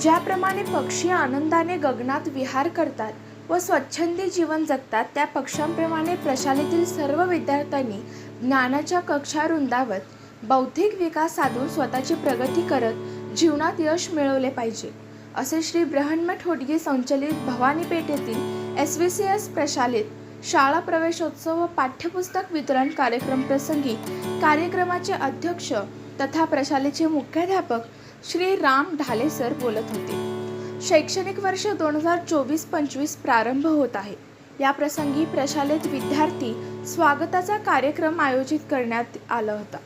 ज्याप्रमाणे पक्षी आनंदाने गगनात विहार करतात व स्वच्छंदी जीवन जगतात त्या पक्ष्यांप्रमाणे प्रशालेतील सर्व विद्यार्थ्यांनी ज्ञानाच्या कक्षा रुंदावत बौद्धिक विकास साधून स्वतःची प्रगती करत जीवनात यश मिळवले पाहिजे असे श्री ब्रहन्मठ होडगे संचलित भवानी पेठेतील येथील एस व्ही सी एस प्रशालेत शाळा प्रवेशोत्सव व पाठ्यपुस्तक वितरण कार्यक्रम प्रसंगी कार्यक्रमाचे अध्यक्ष तथा प्रशालेचे मुख्याध्यापक श्री राम ढाले सर बोलत होते. शैक्षणिक वर्ष दोन हजार चोवीस पंचवीस प्रारंभ होत आहे. या प्रसंगी प्रशालेत विद्यार्थी स्वागताचा कार्यक्रम आयोजित करण्यात आला होता.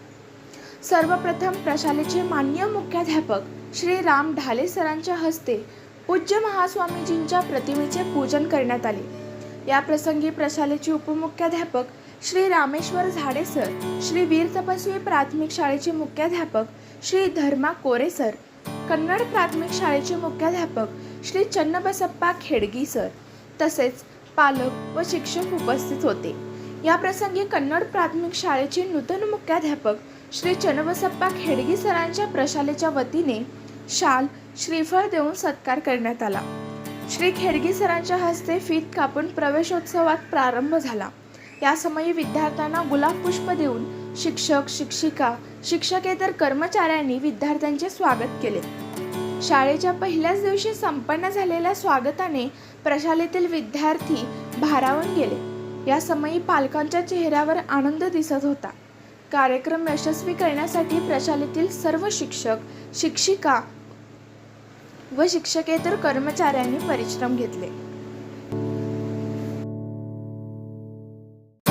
सर्वप्रथम प्रशालेचे मान्य मुख्याध्यापक श्री राम ढाले सरांच्या हस्ते पूज्य महास्वामीजींच्या प्रतिमेचे पूजन करण्यात आले. या प्रसंगी प्रशालेचे उपमुख्याध्यापक श्री रामेश्वर झाडे सर श्री वीर तपस्वी प्राथमिक शाळेचे मुख्याध्यापक श्री धर्मा कोरे सर कन्नड प्राथमिक शाळेचे मुख्याध्यापक श्री चन्नबसप्पा खेडगी सर तसेच पालक व शिक्षक उपस्थित होते. या प्रसंगी कन्नड प्राथमिक शाळेचे नूतन मुख्याध्यापक श्री चन्नबसप्पा खेडगी सरांच्या प्रशालेच्या वतीने शाल श्रीफळ देऊन सत्कार करण्यात आला. श्री खेडगी सरांच्या हस्ते फीत कापून प्रवेशोत्सवात प्रारंभ झाला. या समयी विद्यार्थ्यांना गुलाब पुष्प देऊन शिक्षक शिक्षिका शिक्षकेतर कर्मचाऱ्यांनी विद्यार्थ्यांचे स्वागत केले. शाळेच्या पहिल्याच दिवशी संपन्न झालेल्या स्वागताने प्रशालेतील विद्यार्थी भारावून गेले. या समयी पालकांच्या चेहऱ्यावर आनंद दिसत होता. कार्यक्रम यशस्वी करण्यासाठी प्रशालेतील सर्व शिक्षक शिक्षिका व शिक्षकेतर कर्मचाऱ्यांनी परिश्रम घेतले.